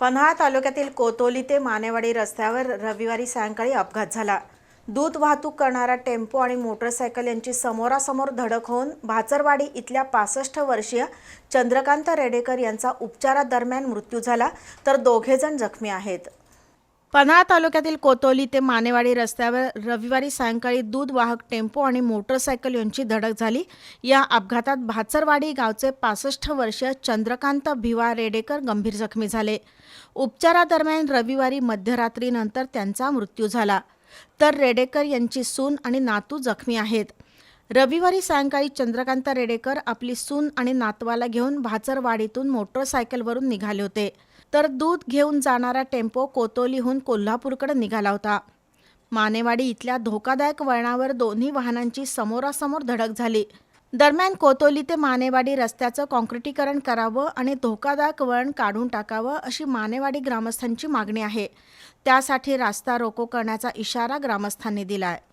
पन्हाळा तालुक्यातील कोतोली ते मानेवाडी रस्त्यावर रविवारी सायंकाळी अपघात झाला. दूध वाहतूक करणारा टेम्पो आणि मोटरसायकल यांची समोरासमोर धडक होऊन भाचरवाडी इथल्या पासष्ट वर्षीय चंद्रकांत रेडेकर यांचा उपचारादरम्यान मृत्यू झाला. तर दोघेजण जखमी आहेत. पन्हाळा तालुक्यातील कोतोली ते मानेवाडी रस्त्यावर रविवारी सायंकाळी दूध वाहक टेम्पो आणि मोटरसायकल यांची धडक झाली. या अपघातात भाचरवाडी गावचे पासष्ट वर्षीय चंद्रकांत भिवा रेडेकर गंभीर जखमी झाले. उपचारादरम्यान रविवारी मध्यरात्रीनंतर त्यांचा मृत्यू झाला. तर रेडेकर यांची सून आणि नातू जखमी आहेत. रविवारी सायंकाळी चंद्रकांत रेडेकर आपली सून आणि नातवाला घेऊन भाचरवाडीतून मोटरसायकलवरून निघाले होते. तर दूध घेऊन जाणारा टेम्पो कोतोलीहून कोल्हापूरकडे निघाला होता. मानेवाडी इथल्या धोकादायक वळणावर दोन्ही वाहनांची समोरासमोर धडक झाली. दरम्यान कोतोली ते मानेवाडी रस्त्याचं काँक्रिटीकरण करावं आणि धोकादायक वळण काढून टाकावं अशी मानेवाडी ग्रामस्थांची मागणी आहे. त्यासाठी रास्ता रोको करण्याचा इशारा ग्रामस्थांनी दिला आहे